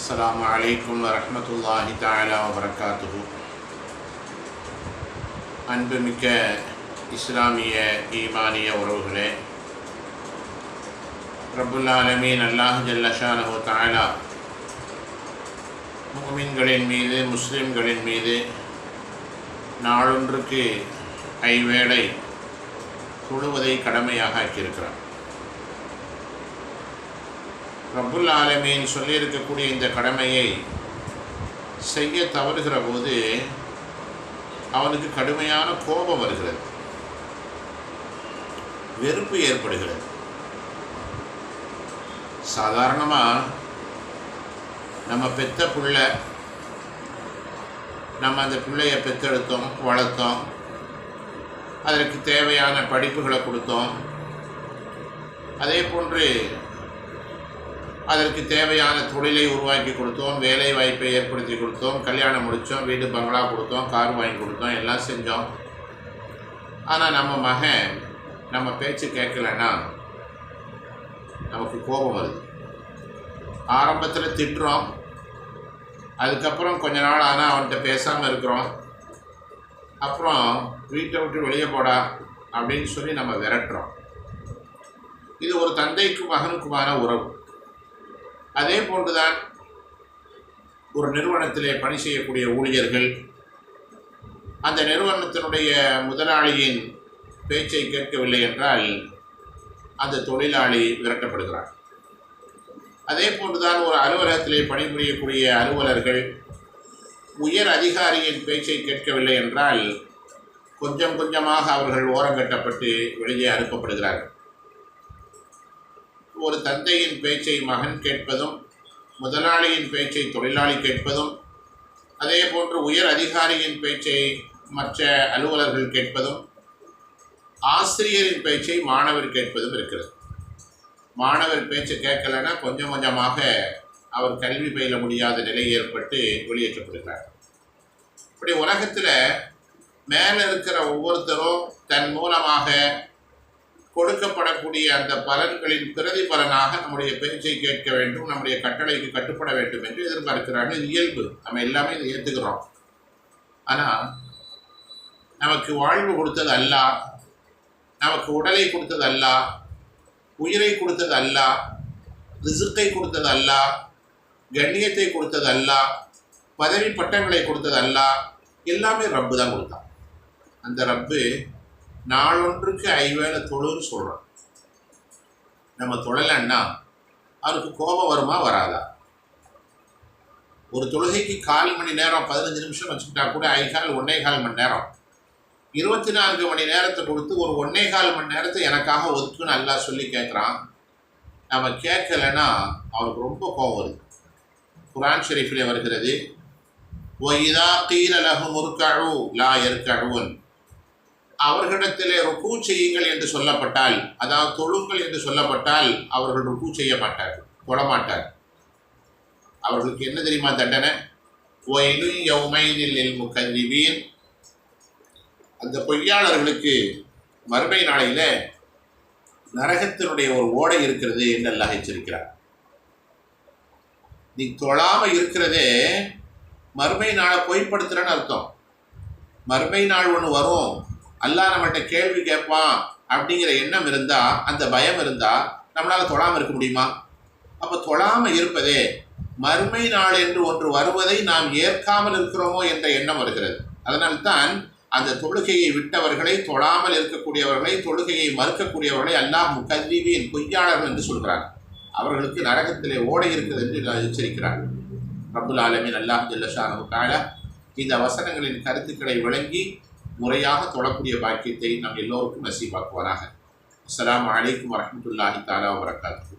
السلام عليكم ورحمة الله تعالى وبركاته அன்புமிக்க இஸ்லாமிய ஈமானிய உறவுகளே ரப்புல் ஆலமீன் அல்லாஹ் ஜல்லஷானஹு தாலா முகமின்களின் மீது முஸ்லிம்களின் மீது நாளொன்றுக்கு ஐவேளை தொழுவதை கடமையாக ஆக்கியிருக்கிறார் ரப்புல் ஆலமீன் சொல்லியிருக்கக்கூடிய இந்த கடமையை செய்ய தவறுகிற போது அவனுக்கு கடுமையான கோபம் வருகிறது. வெறுப்பு ஏற்படுகிறது. சாதாரணமாக நம்ம பெத்த பிள்ளை நம்ம அந்த பிள்ளைய பெத்தெடுத்தோம் வளர்த்தோம். அதற்கு தேவையான படிப்புகளை கொடுத்தோம். அதே போன்று அதற்கு தேவையான தொழிலை உருவாக்கி கொடுத்தோம் வேலை வாய்ப்பை ஏற்படுத்தி கொடுத்தோம் கல்யாணம் முடித்தோம் வீடு பங்களா கொடுத்தோம் கார் வாங்கி கொடுத்தோம் எல்லாம் செஞ்சோம். ஆனால் நம்ம மகன் நம்ம பேச்சு கேட்கலன்னா நமக்கு கோபம் வருது. ஆரம்பத்தில் திட்டுறோம். அதுக்கப்புறம் கொஞ்ச நாள் ஆனால் அவன்கிட்ட பேசாமல் இருக்கிறோம். அப்புறம் வீட்டை விட்டு வெளியே போடா அப்படின்னு சொல்லி நம்ம விரட்டுறோம். இது ஒரு தந்தைக்கும் மகனுக்குமான உறவு. அதே போன்றுதான் ஒரு நிறுவனத்திலே பணி செய்யக்கூடிய ஊழியர்கள் அந்த நிறுவனத்தினுடைய முதலாளியின் பேச்சை கேட்கவில்லை என்றால் அந்த தொழிலாளி விரட்டப்படுகிறார். அதே போன்றுதான் ஒரு அலுவலகத்திலே பணிபுரியக்கூடிய அலுவலர்கள் உயர் அதிகாரியின் பேச்சை கேட்கவில்லை என்றால் கொஞ்சம் கொஞ்சமாக அவர்கள் ஓரங்கட்டப்பட்டு வெளியே அனுப்பப்படுகிறார்கள். ஒரு தந்தையின் பேச்சை மகன் கேட்பதும் முதலாளியின் பேச்சை தொழிலாளி கேட்பதும் அதே போன்று உயர் அதிகாரியின் பேச்சை மற்ற அலுவலர்கள் கேட்பதும் ஆசிரியரின் பேச்சை மாணவர் கேட்பதும் இருக்கிறது. மாணவர் பேச்சு கேட்கலைன்னா கொஞ்சம் கொஞ்சமாக அவர் கல்வி பயில முடியாத நிலை ஏற்பட்டு வெளியேற்றப்படுகிறார். இப்படி உலகத்தில் மேலே இருக்கிற ஒவ்வொருத்தரும் தன் மூலமாக கொடுக்கப்படக்கூடிய அந்த பலன்களின் பிரதிபலனாக நம்முடைய பேச்சை கேட்க வேண்டும் நம்முடைய கட்டளைக்கு கட்டுப்பட வேண்டும் என்று எதிர்பார்க்கிறார்கள். இது இயல்பு. நம்ம எல்லாமே இதை ஏற்றுக்கிறோம் ஆனால் நமக்கு வாழ்வு கொடுத்தது அல்ல நமக்கு உடலை கொடுத்தது அல்ல உயிரை கொடுத்தது அல்ல ரிசுக்கை கொடுத்தது அல்ல கண்ணியத்தை கொடுத்தது அல்ல பதவி பட்டங்களை கொடுத்தது அல்ல எல்லாமே ரப்பு தான் கொடுத்தான். அந்த ரப்பு நாளொன்றுக்கு ஐவேளை தொழுன்னு சொல்கிறோம் நம்ம தொழலைன்னா அவருக்கு கோபம் வருமா வராதா? ஒரு தொழுகைக்கு கால் மணி நேரம் பதினஞ்சு நிமிஷம் வச்சுக்கிட்டா கூட ஐகால் ஒன்னே கால் மணி நேரம். இருபத்தி நான்கு மணி நேரத்தை கொடுத்து ஒரு ஒன்னே கால் மணி நேரத்தை எனக்காக ஒதுக்குன்னு நல்லா சொல்லி கேட்குறான் நம்ம கேட்கலைன்னா அவருக்கு ரொம்ப கோபம் வருது. குரான் ஷெரீஃபிலே வருகிறது ஒய்தா கீர லகு முருக்கழு லா எருக்கழுவன் அவர்களிடத்திலே ருக்கு செய்யுங்கள் என்று சொல்லப்பட்டால் அதாவது தொழுங்கள் என்று சொல்லப்பட்டால் அவர்கள் ருக்கு செய்ய மாட்டார்கள் தொழமாட்டார் அவர்களுக்கு என்ன தெரியுமா தண்டனை? ஒயிலு யௌமைனில் முக்கல்விபீன் அந்த பொய்யாளர்களுக்கு மறுமை நாளையில் நரகத்தினுடைய ஒரு ஓடை இருக்கிறது என்று அல்லாஹ் எச்சரிக்கிறார் நீ தொழாமல் இருக்கிறதே மறுமை நாளை பொய்ப்படுத்துறன்னு அர்த்தம். மறுமை நாள் ஒன்று வரும் அல்லா நம்மகிட்ட கேள்வி கேட்பான் அப்படிங்கிற எண்ணம் இருந்தால் அந்த பயம் இருந்தால் நம்மளால் தொழாமல் இருக்க முடியுமா? அப்போ தொழாமல் இருப்பதே மறுமை நாள் என்று ஒன்று வருவதை நாம் ஏற்காமல் இருக்கிறோமோ என்ற எண்ணம் வருகிறது. அதனால்தான் அந்த தொழுகையை விட்டவர்களை தொழாமல் இருக்கக்கூடியவர்களை தொழுகையை மறுக்கக்கூடியவர்களை அல்லாஹ் முக்கல்வியின் பொய்யாளர்கள் என்று சொல்கிறார் அவர்களுக்கு நரகத்திலே ஓடை இருக்குது என்று எச்சரிக்கிறார் ரபுல் ஆலமின் அல்லாஹ் ஜல்லஷானுக்காக இந்த வசனங்களின் கருத்துக்களை விளங்கி முறையாக தொழக்கூடிய பாக்கியத்தை நம் எல்லோருக்கும் நசீபாக்குவாராக அஸ்லாம் வலைக்கம் வரமத்துல்லாஹி தாலா வரகாத்து